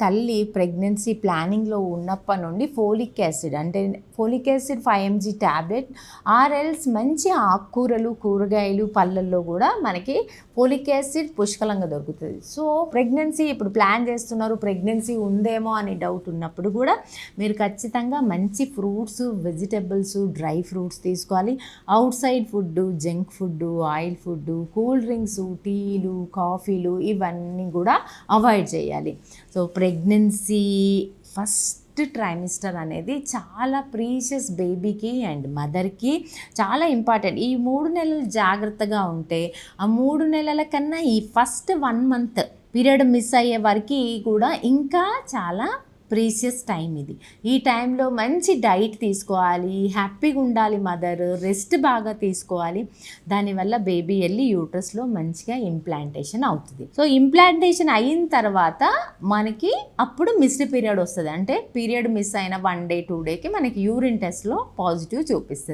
తల్లి ప్రెగ్నెన్సీ ప్లానింగ్లో ఉన్నప్పటి నుండి ఫోలిక్ యాసిడ్ అంటే folic acid five MG tablet or else మంచి ఆకుకూరలు కూరగాయలు పళ్ళల్లో కూడా మనకి ఫోలిక్ యాసిడ్ పుష్కలంగా దొరుకుతుంది. సో ప్రెగ్నెన్సీ ఇప్పుడు ప్లాన్ చేస్తున్నారు ప్రెగ్నెన్సీ ఉందేమో అని డౌట్ ఉన్నప్పుడు కూడా మీరు ఖచ్చితంగా మంచి ఫ్రూట్స్ వెజిటబుల్స్ డ్రై ఫ్రూట్స్ తీసుకోవాలి. Outside food junk food oil food cool drinks టీలు కాఫీలు ఇవన్నీ కూడా అవాయిడ్ చేయాలి. సో ప్రెగ్నెన్సీ ఫస్ట్ ట్రైమిస్టర్ అనేది చాలా ప్రీషియస్ బేబీకి అండ్ మదర్కి చాలా ఇంపార్టెంట్. ఈ మూడు నెలలు జాగ్రత్తగా ఉంటే ఆ మూడు నెలల కన్నా ఈ first one month period miss అయ్యే వరకు కూడా ఇంకా చాలా ప్రీసియస్ టైం ఇది. ఈ టైంలో మంచి డైట్ తీసుకోవాలి హ్యాపీగా ఉండాలి మదర్ రెస్ట్ బాగా తీసుకోవాలి. దానివల్ల బేబీ వెళ్ళి యూట్రస్లో మంచిగా ఇంప్లాంటేషన్ అవుతుంది. సో ఇంప్లాంటేషన్ అయిన తర్వాత మనకి అప్పుడు మిస్డ్ పీరియడ్ వస్తుంది. అంటే పీరియడ్ మిస్ అయిన వన్ డే టూ డేకి మనకి యూరిన్ టెస్ట్లో పాజిటివ్ చూపిస్తుంది.